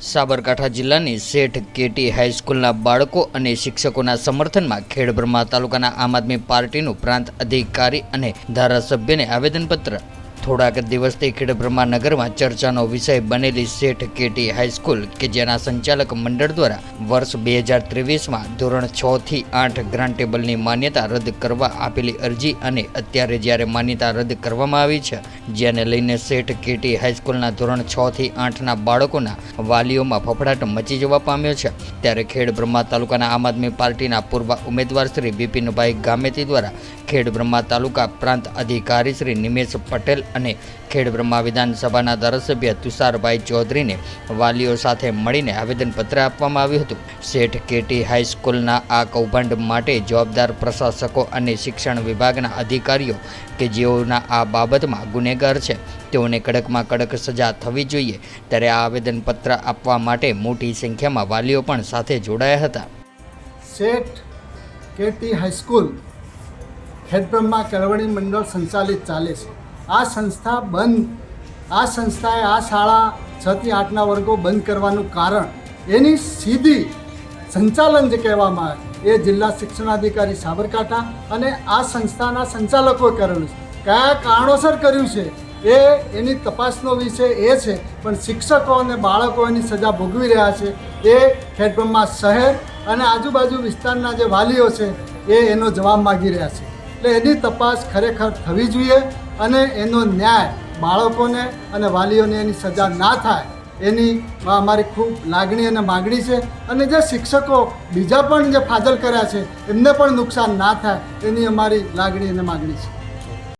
સાબરકાંઠા જિલ્લાની શેઠ કેટી હાઈસ્કૂલના બાળકો અને શિક્ષકોના સમર્થનમાં ખેડબ્રહ્મા તાલુકાના આમ આદમી પાર્ટીનું પ્રાંત અધિકારી અને ધારાસભ્યને આવેદનપત્ર થોડાક દિવસથી ખેડબ્રહ્મા નગરમાં ચર્ચાનો વિષય બનેલી શેઠ કેટી હાઈસ્કૂલ કે જેના સંચાલક મંડળ દ્વારા વર્ષ બે હજાર ત્રેવીસમાં ધોરણ છ થી આઠ ગ્રાન્ટ ટેબલની માન્યતા રદ કરવા આપેલી અરજી અને અત્યારે જ્યારે માન્યતા રદ કરવામાં આવી છે, જેને લઈને શેઠ કેટી હાઈસ્કૂલના ધોરણ છ થી આઠના બાળકોના વાલીઓમાં ફફડાટ મચી જવા પામ્યો છે. ત્યારે ખેડ બ્રહ્મા તાલુકાના આમ આદમી પાર્ટીના પૂર્વ ઉમેદવાર શ્રી બિપિનભાઈ ગામેતી દ્વારા ખેડ બ્રહ્મા તાલુકા પ્રાંત અધિકારી શ્રી નિમેશ પટેલ અને ખેડ બ્રહ્મા વિધાનસભાના ધારાસભ્ય તુષારભાઈ ચૌધરીને વાલીઓ સાથે મળીને આવેદનપત્ર આપવામાં આવ્યું હતું. શેઠ કેટી હાઈસ્કૂલના આ કૌભાંડ માટે જવાબદાર પ્રશાસકો અને શિક્ષણ વિભાગના અધિકારીઓ કે જેઓના આ બાબતમાં ગુનેગાર છે, તેઓને કડકમાં કડક સજા થવી જોઈએ. ત્યારે આ આવેદનપત્ર આપવા માટે મોટી સંખ્યામાં વાલીઓ પણ સાથે જોડાયા હતા. શેઠ કેટી હાઈસ્કૂલ ખેડબ્રહ્મા કેળવણી મંડળ સંચાલિત ચાલે છે. આ સંસ્થા બંધ, આ સંસ્થાએ આ શાળા છથી આઠના વર્ગો બંધ કરવાનું કારણ એની સીધી સંચાલન જે કહેવામાં આવે એ જિલ્લા શિક્ષણાધિકારી સાબરકાંઠા અને આ સંસ્થાના સંચાલકોએ કરેલું છે. કયા કારણોસર કર્યું છે એ એની તપાસનો વિષય એ છે, પણ શિક્ષકો અને બાળકો એની સજા ભોગવી રહ્યા છે એ ખેડબ્રહ્મા શહેર અને આજુબાજુ વિસ્તારના જે વાલીઓ છે એ એનો જવાબ માગી રહ્યા છે. એટલે એની તપાસ ખરેખર થવી જોઈએ અને એનો ન્યાય બાળકોને અને વાલીઓને એની સજા ના થાય, એની અમારી ખૂબ લાગણી અને માગણી છે. અને જે શિક્ષકો બીજા પણ જે ફાજલ કર્યા છે, એમને પણ નુકસાન ના થાય, એની અમારી લાગણી અને માગણી છે.